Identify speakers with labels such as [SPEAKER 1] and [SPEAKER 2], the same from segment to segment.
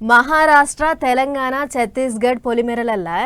[SPEAKER 1] మహారాష్ట్ర తెలంగాణ ఛత్తీస్గఢ్ పొలిమేరలల్లా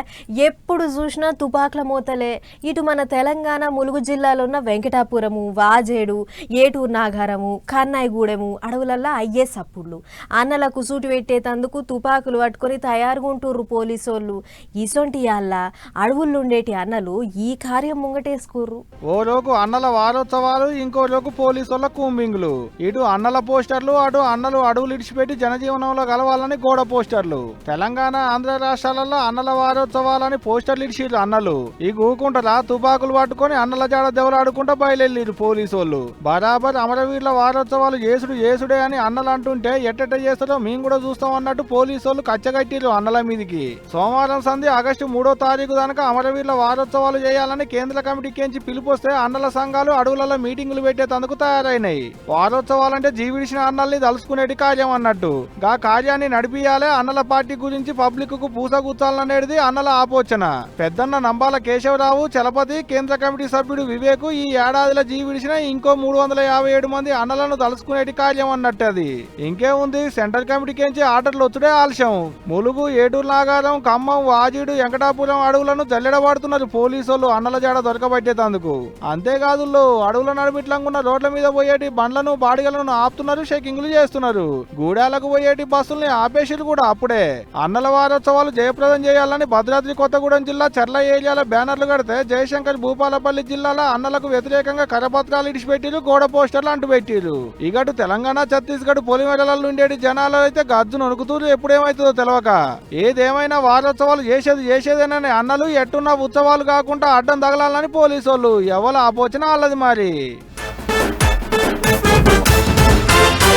[SPEAKER 1] ఎప్పుడు చూసినా తుపాకుల మూతలే. ఇటు మన తెలంగాణ ములుగు జిల్లాలో ఉన్న వెంకటాపురము వాజేడు ఏటూరు నాగారము కన్నాయిగూడెము అడవులల్లా అయ్యే సప్పుళ్ళు. అన్నలకు సూటి పెట్టేటందుకు తుపాకులు పట్టుకొని తయారుగుంటుర్రు పోలీసోళ్ళు. ఇసొంటి అల్లా అడవుల్లో ఉండేటి అన్నలు ఈ కార్యం ముంగటేసుకుర్రు.
[SPEAKER 2] ఓ రోజు అన్నల వారోత్సవాలు ఇంకో రోజు పోలీసుల కూంబింగ్లు. ఇటు అన్నల పోస్టర్లు అటు అన్నలు అడవులు ఇడిచిపెట్టి జనజీవనంలో కలవాలని గోడ పోస్టర్లు. తెలంగాణ ఆంధ్ర రాష్ట్రాలలో అన్నల వారోత్సవాలని పోస్టర్లు ఇడిచిర్రు అన్నలు. ఈ గూకుంటలా తుపాకులు పట్టుకొని అన్నల జాడ దెవలాడుకుంటా బయలుదేరిరు వాళ్ళు బరాబర్ అమరవీరుల వారోత్సవాలు చేసుడు చేసుడే అని అన్నలు అంటుంటే ఎట్టెట్ట చేస్తారో మేము కూడా చూస్తాం అన్నట్టు పోలీసోళ్ళు కచ్చగట్టిరు అన్నల మీదికి. సోమవారం సంధి ఆగస్టు మూడో తారీఖు దాకా అమరవీరుల వారోత్సవాలు చేయాలని కేంద్ర కమిటీకి పిలుపు వస్తే అన్నల సంఘాలు అడవులలో మీటింగులు పెట్టేందుకు తయారైనాయి. వారోత్సవాలంటే జీవిడిచిన అన్నల్ని తలుసుకునేటి కార్యం అన్నట్టు. గా కార్యాన్ని నడిపియాలే అన్నల పార్టీ గురించి పబ్లిక్కు పూసగుచ్చాలనేది అన్నల ఆపోచన. పెద్దన్న నంబాల కేశవరావు చలపతి కేంద్ర కమిటీ సభ్యుడు వివేకు ఈ ఏడాదిలో జీవిడిచిన ఇంకో మూడు వందల యాభై ఏడు మంది అన్నలను తలుసుకునేటి కార్యం అన్నట్టు అది ఇంకేముంది సెంట్రల్ కమిటీకి ఆర్డర్లు వచ్చుడే ఆలస్యం. ములుగు ఏటూరు నాగారం ఖమ్మం వాజీడు వెంకటాపురం అడవులను జల్లెడబాడుతున్నారు పోలీసులు అన్నల జాడ దొరకబట్టేందుకు అంతేకాదు అడవుల నడిమిట్లంగున్న రోడ్ల మీద పోయేటి బండ్లను బాడిగలను ఆపుతున్నారు షేకింగ్లు చేస్తున్నారు. గూడాలకు పోయేటి బస్సుల్ని ఆపేసిరు కూడా అప్పుడే అన్నల వారోత్సవాలు జయప్రదం చేయాలని భద్రాద్రి కొత్తగూడెం జిల్లా చర్ల ఏరియాలో బ్యానర్లు కడితే జయశంకర్ భూపాలపల్లి జిల్లాలో అన్నలకు వ్యతిరేకంగా కరపత్రాలు ఇడిచిపెట్టిరు గోడ పోస్టర్లు అంటుపెట్టిరు. ఇగటు తెలంగాణ ఛత్తీస్గఢ్ పొలిమేరలలో ఉండేటి జనాలు అయితే గజ్జు నొనుకుతూరు ఎప్పుడేమైతుందో తెలవక. ఏదేమైనా వారోత్సవాలు చేసేది చేసేదేనని అన్నలు ఎట్టున్న ఉత్సవాలు కాకుండా అడ్డం తగలాలని పోలీసు వాళ్ళు ఎవరు ఆపోచన వాళ్ళది మరి?